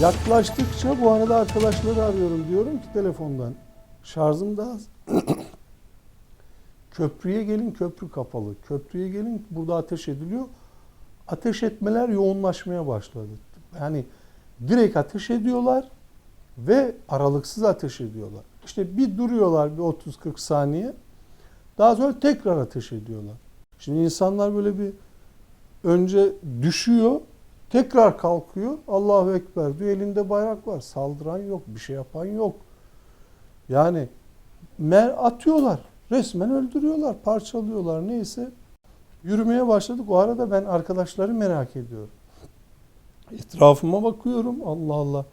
Yaklaştıkça bu arada arkadaşları arıyorum. Diyorum ki telefondan şarjım da az. Köprüye gelin köprü kapalı. Köprüye gelin burada ateş ediliyor. Ateş etmeler yoğunlaşmaya başladı. Yani direkt ateş ediyorlar ve aralıksız ateş ediyorlar. İşte bir duruyorlar bir 30-40 saniye. Daha sonra tekrar ateş ediyorlar. Şimdi insanlar böyle bir önce düşüyor, tekrar kalkıyor. Allahu Ekber diyor. Elinde bayrak var. Saldıran yok, bir şey yapan yok. Yani mer atıyorlar. Resmen öldürüyorlar, parçalıyorlar neyse. Yürümeye başladık. O arada ben arkadaşları merak ediyorum. Etrafıma bakıyorum. Allah Allah.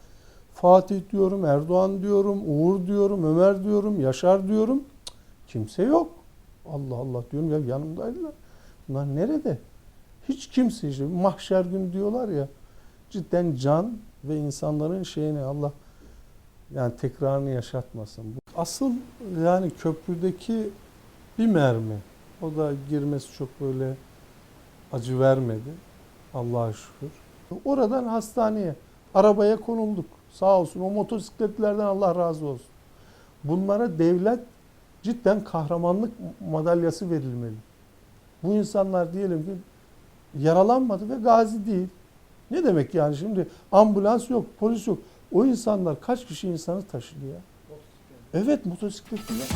Fatih diyorum, Erdoğan diyorum, Uğur diyorum, Ömer diyorum, Yaşar diyorum. Kimse yok. Allah Allah diyorum ya yanımdaydılar. Bunlar nerede? Hiç kimse işte mahşer gün diyorlar ya. Cidden can ve insanların şeyini Allah yani tekrarını yaşatmasın. Asıl yani köprüdeki bir mermi. O da girmesi çok böyle acı vermedi. Allah'a şükür. Oradan hastaneye, arabaya konulduk. Sağ olsun o motosikletlerden Allah razı olsun. Bunlara devlet cidden kahramanlık madalyası verilmeli. Bu insanlar diyelim ki yaralanmadı ve gazi değil. Ne demek yani şimdi ambulans yok, polis yok. O insanlar kaç kişi insanı taşıdı ya? Evet motosikletliler.